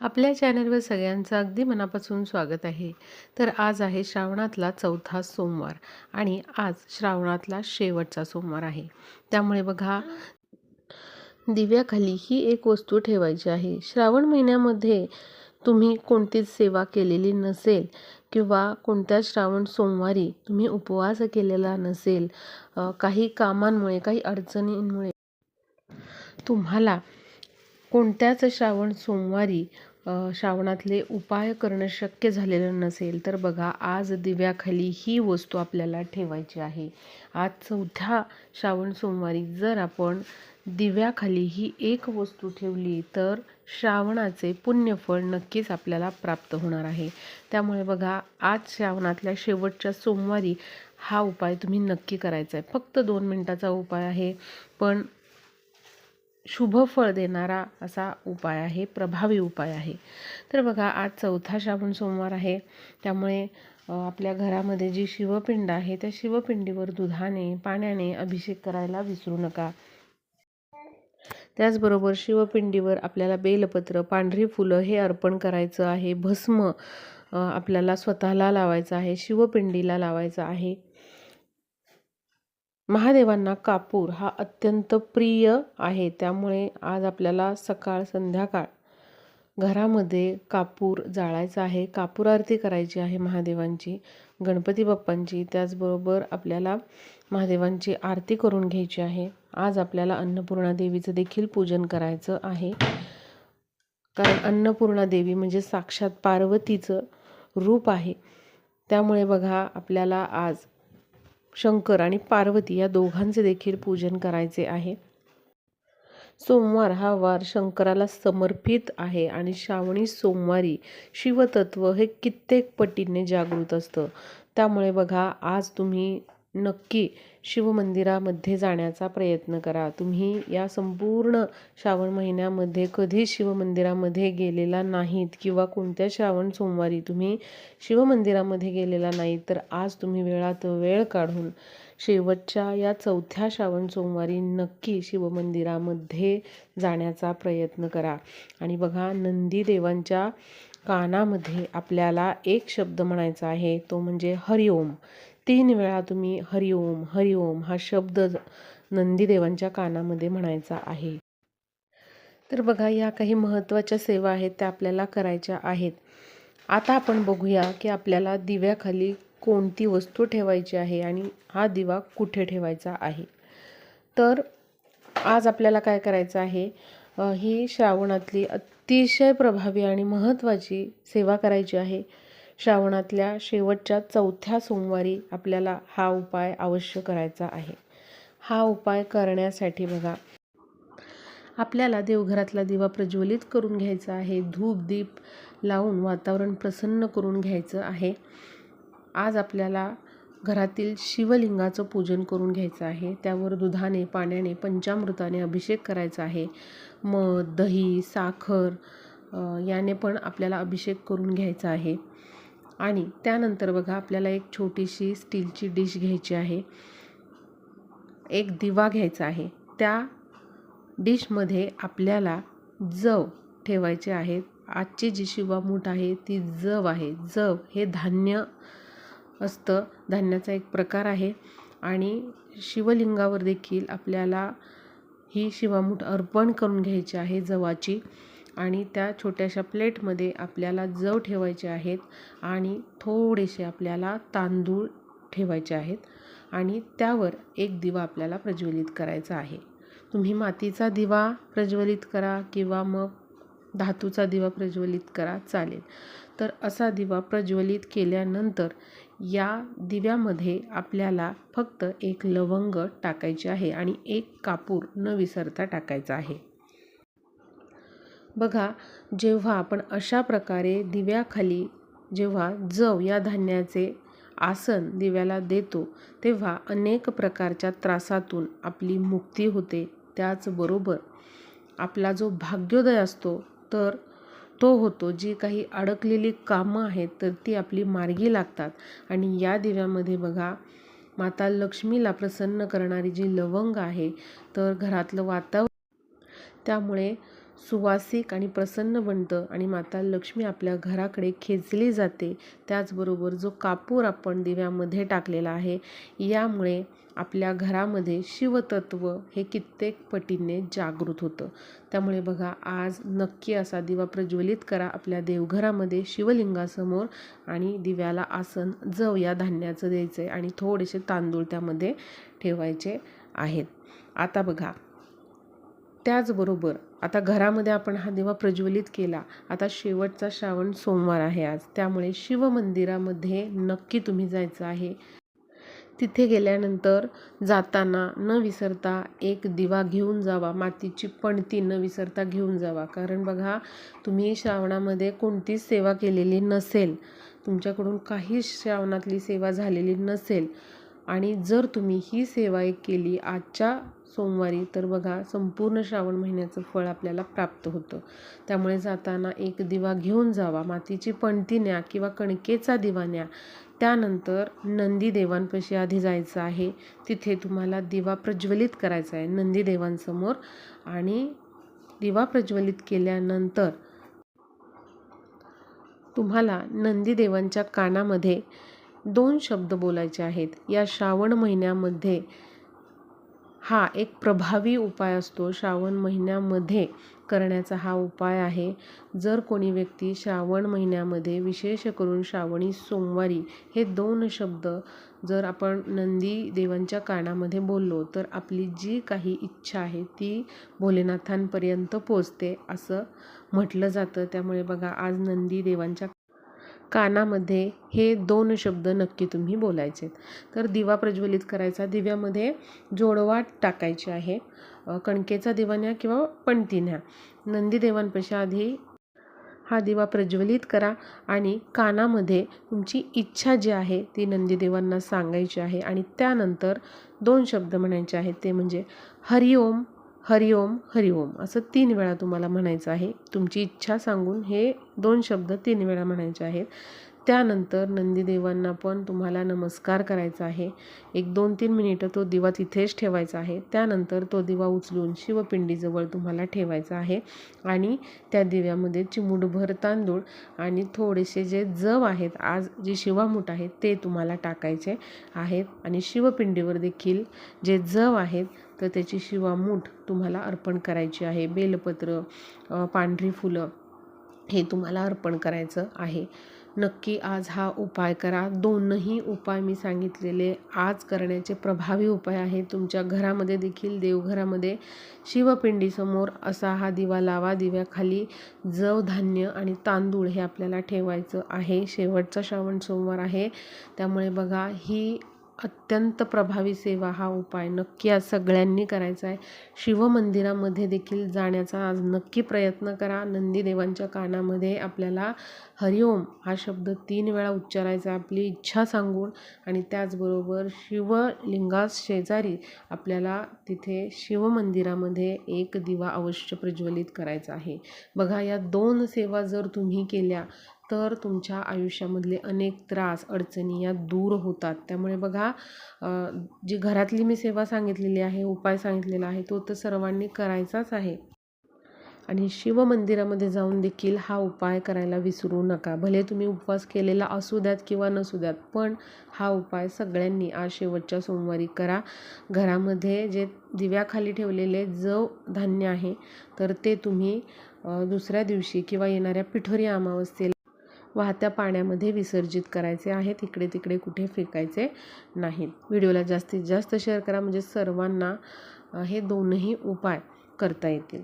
आपल्या चॅनलवर सगळ्यांचं अगदी मनापासून स्वागत आहे. तर आज आहे श्रावणातला चौथा सोमवार आणि आज श्रावणातला शेवटचा सोमवार आहे. त्यामुळे बघा दिव्याखाली ही एक वस्तू ठेवायची आहे. श्रावण महिन्यामध्ये तुम्ही कोणतीच सेवा केलेली नसेल किंवा कोणत्या श्रावण सोमवारी तुम्ही उपवास केलेला नसेल काही कामांमुळे काही अडचणींमुळे तुम्हाला कोणत्याच श्रावण सोमवारी श्रावणातले उपाय करणं शक्य झालेलं नसेल तर बघा आज दिव्याखाली ही वस्तू आपल्याला ठेवायची आहे. आज चौथ्या श्रावण सोमवारी जर आपण दिव्याखाली ही एक वस्तू ठेवली तर श्रावणाचे पुण्यफळ नक्कीच आपल्याला प्राप्त होणार आहे. त्यामुळे बघा आज श्रावणातल्या शेवटच्या सोमवारी हा उपाय तुम्ही नक्की करायचा आहे. फक्त दोन मिनटाचा उपाय आहे पण शुभ फळ देणारा असा उपाय आहे प्रभावी उपाय आहे. तर बघा आज चौथा श्रावण सोमवार आहे. त्यामुळे आपल्या घरामध्ये जी शिवपिंड आहे त्या शिवपिंडीवर दुधाने पाण्याने अभिषेक करायला विसरू नका. त्याचबरोबर शिवपिंडीवर आपल्याला बेलपत्र पांढरी फुलं हे अर्पण करायचं आहे. भस्म आपल्याला स्वतःला लावायचं आहे शिवपिंडीला लावायचं आहे. महादेवांना कापूर हा अत्यंत प्रिय आहे. त्यामुळे आज आपल्याला सकाळ संध्याकाळ घरामध्ये कापूर जाळायचा आहे. कापूर आरती करायची आहे महादेवांची गणपती बाप्पांची. त्याचबरोबर आपल्याला महादेवांची आरती करून घ्यायची आहे. आज आपल्याला अन्नपूर्णा देवीचं देखील पूजन करायचं आहे. कारण अन्नपूर्णा देवी म्हणजे साक्षात पार्वतीचं रूप आहे. त्यामुळे बघा आपल्याला आज शंकर आणि पार्वती या दोघांचे देखील पूजन करायचे आहे. सोमवार हा वार शंकराला समर्पित आहे आणि श्रावणी सोमवारी शिवतत्व हे कित्येक पटीने जागृत असतं. त्यामुळे बघा आज तुम्ही नक्की शिवमंदिरामध्ये जाण्याचा प्रयत्न करा. तुम्ही या संपूर्ण श्रावण महिन्यामध्ये कधी शिवमंदिरामध्ये गेलेला नाहीत किंवा कोणत्या श्रावण सोमवारी तुम्ही शिवमंदिरामध्ये गेलेला नाही तर आज तुम्ही वेळात वेळ काढून शेवटच्या या चौथ्या श्रावण सोमवारी नक्की शिवमंदिरामध्ये जाण्याचा प्रयत्न करा. आणि बघा नंदीदेवांच्या कानामध्ये आपल्याला एक शब्द म्हणायचा आहे तो म्हणजे हरिओम. तीन वेळा तुम्ही हरिओम हरिओम हा शब्द नंदीदेवांच्या कानामध्ये म्हणायचा आहे. तर बघा या काही महत्त्वाच्या सेवा आहेत त्या आपल्याला करायच्या आहेत. आता आपण बघूया की आपल्याला दिव्याखाली कोणती वस्तू ठेवायची आहे आणि हा दिवा कुठे ठेवायचा आहे. तर आज आपल्याला काय करायचं आहे? ही श्रावणातली अतिशय प्रभावी आणि महत्त्वाची सेवा करायची आहे. श्रावणातल्या शेवटच्या चौथ्या सोमवारी आपल्याला हा उपाय अवश्य करायचा आहे. हा उपाय करण्यासाठी बघा. आपल्याला देवघरातला दिवा प्रज्वलित करून घ्यायचा आहे. धूप दीप लावून वातावरण प्रसन्न करून घ्यायचं आहे. आज आपल्याला घरातील शिवलिंगाचं पूजन करून घ्यायचं आहे. त्यावर दुधाने पाण्याने पंचामृताने अभिषेक करायचा आहे. मध दही साखर याने पण आपल्याला अभिषेक करून घ्यायचा आहे. आणि त्यानंतर बघा आपल्याला एक छोटीशी स्टीलची डिश घ्यायची आहे. एक दिवा घ्यायचा आहे. त्या डिशमध्ये आपल्याला जव ठेवायचे आहेत. आजची जी शिवामूठ आहे ती जव आहे. जव हे धान्य असतं. धान्याचा एक प्रकार आहे. आणि शिवलिंगावर देखील आपल्याला ही शिवामूठ अर्पण करून घ्यायची आहे जवाची. आणि त्या छोट्याशा प्लेटमध्ये आपल्याला जव ठेवायचे आहेत आणि थोडेसे आपल्याला तांदूळ ठेवायचे आहेत आणि त्यावर एक दिवा आपल्याला प्रज्वलित करायचा आहे. तुम्ही मातीचा दिवा प्रज्वलित करा किंवा मग धातूचा दिवा प्रज्वलित करा चालेल. तर असा दिवा प्रज्वलित केल्यानंतर या दिव्यामध्ये आपल्याला फक्त एक लवंग टाकायचे आहे आणि एक कापूर न विसरता टाकायचा आहे. बघा जेव्हा आपण अशा प्रकारे दिव्याखाली जेव्हा जव या धान्याचे आसन दिव्याला देतो तेव्हा अनेक प्रकारच्या त्रासातून आपली मुक्ती होते. त्याचबरोबर आपला जो भाग्योदय असतो तर तो होतो जी काही अडकलेली कामं आहेत तर ती आपली मार्गी लागतात. आणि या दिव्यामध्ये बघा माता लक्ष्मीला प्रसन्न करणारी जी लवंग आहे तर घरातलं वातावरण त्यामुळे सुवासिक आणि प्रसन्न बनतं आणि माता लक्ष्मी आपल्या घराकडे खेचली जाते. त्याचबरोबर जो कापूर आपण दिव्यामध्ये टाकलेला आहे यामुळे आपल्या घरामध्ये शिवतत्व हे कित्येक पटीने जागृत होतं. त्यामुळे बघा आज नक्की असा दिवा प्रज्वलित करा आपल्या देवघरामध्ये शिवलिंगासमोर आणि दिव्याला आसन जव या धान्याचं द्यायचं आहे आणि थोडेसे तांदूळ त्यामध्ये ठेवायचे आहेत. आता बघा त्याचबरोबर आता घरामध्ये आपण हा दिवा प्रज्वलित केला. आता शेवटचा श्रावण सोमवार आहे आज. त्यामुळे शिवमंदिरामध्ये नक्की तुम्ही जायचं आहे. तिथे गेल्यानंतर जाताना न विसरता एक दिवा घेऊन जावा. मातीची पणती न विसरता घेऊन जावा. कारण बघा तुम्ही श्रावणामध्ये कोणतीच सेवा केलेली नसेल. तुमच्याकडून काही श्रावणातली सेवा झालेली नसेल. आणि जर तुम्ही ही सेवा एक केली आजच्या सोमवारी तर बघा संपूर्ण श्रावण महिन्याचं फळ आपल्याला प्राप्त होतं. त्यामुळे जाताना एक दिवा घेऊन जावा मातीची पणती न्या किंवा कणकेचा दिवा न्या. त्यानंतर नंदी देवांपाशी आधी जायचं आहे. तिथे तुम्हाला दिवा प्रज्वलित करायचा आहे नंदी देवांसमोर आणि दिवा प्रज्वलित केल्यानंतर तुम्हाला नंदी देवांच्या कानामध्ये दोन शब्द बोलायचे आहेत. या श्रावण महिन्यामध्ये हा एक प्रभावी उपाय असतो. श्रावण महिन्यामध्ये करण्याचा हा उपाय आहे. जर कोणी व्यक्ती श्रावण महिन्यामध्ये विशेष करून श्रावणी सोमवारी हे दोन शब्द जर आपण नंदी देवांच्या कानामध्ये बोललो तर आपली जी काही इच्छा आहे ती भोलेनाथांपर्यंत पोचते असं म्हटलं जातं. त्यामुळे बघा आज नंदी देवांच्या कानामध्ये हे दोन शब्द नक्की तुम्ही बोलायचे तर दिवा प्रज्वलित करायचा दिव्यामध्ये जोडवाट टाकायची आहे कणकेचा दिवा न्या किंवा पणती न्या. नंदीदेवांपेक्षा आधी हा दिवा प्रज्वलित करा आणि कानामध्ये तुमची इच्छा जी आहे ती नंदीदेवांना सांगायची आहे आणि त्यानंतर दोन शब्द म्हणायचे आहेत ते म्हणजे हरिओम हरिओम हरिओम असं तीन वेळा तुम्हाला म्हणायचं आहे. तुमची इच्छा सांगून हे दोन शब्द तीन वेळा म्हणायचे आहेत. त्यानंतर नंदीदेवांना पण तुम्हाला नमस्कार करायचा आहे. एक दोन तीन मिनिटं तो दिवा तिथेच ठेवायचा आहे. त्यानंतर तो दिवा उचलून शिवपिंडीजवळ तुम्हाला ठेवायचा आहे. आणि त्या दिव्यामध्ये चिमूटभर तांदूळ आणि थोडेसे जे जव आहेत आज जे शिवामूठ आहेत ते तुम्हाला टाकायचे आहेत. आणि शिवपिंडीवर देखील जे जव आहेत तर त्याची शिवामूठ तुम्हाला अर्पण करायची आहे. बेलपत्र पांढरी फुलं हे तुम्हाला अर्पण करायचं आहे. नक्की आज हा उपाय करा. दोनही उपाय मी सांगितलेले आज करण्याचे प्रभावी उपाय आहे तुमच्या घरामध्ये देखील देवघरामध्ये शिवपिंडीसमोर असा हा दिवा लावा. दिव्याखाली जव धान्य आणि तांदूळ हे आपल्याला ठेवायचं आहे. शेवटचा श्रावण सोमवार आहे. त्यामुळे बघा ही अत्यंत प्रभावी सेवा हा उपाय नक्की आज सगळ्यांनी करायचा आहे. शिवमंदिरामध्ये देखील जाण्याचा आज नक्की प्रयत्न करा. नंदीदेवांच्या कानामध्ये आपल्याला हरिओम हा शब्द तीन वेळा उच्चारायचा आपली इच्छा सांगून. आणि त्याचबरोबर शिवलिंगास शेजारी आपल्याला तिथे शिवमंदिरामध्ये एक दिवा अवश्य प्रज्वलित करायचा आहे. बघा या दोन सेवा जर तुम्ही केल्या तर तुमच्या आयुष्यामधले अनेक त्रास अडचणी या दूर होतात. त्यामुळे बघा जी घरातली मी सेवा सांगितलेली आहे उपाय सांगितलेला आहे तो तर सर्वांनी करायचाच आहे. आणि शिवमंदिरामध्ये जाऊन देखील हा उपाय करायला विसरू नका. भले तुम्ही उपवास केलेला असू द्यात किंवा नसू द्यात पण हा उपाय सगळ्यांनी आज शेवटच्या सोमवारी करा. घरामध्ये जे दिव्याखाली ठेवलेले जव धान्य आहे तर ते तुम्ही दुसऱ्या दिवशी किंवा येणाऱ्या पिठोरी अमावस्येला वाहत्या पाण्यामध्ये विसर्जित करायचे आहेत. इकडे तिकडे कुठे फेकायचे नाहीत. व्हिडिओला जास्तीत जास्त शेअर करा. म्हणजे सर्वांना हे दोनही उपाय करता येतील.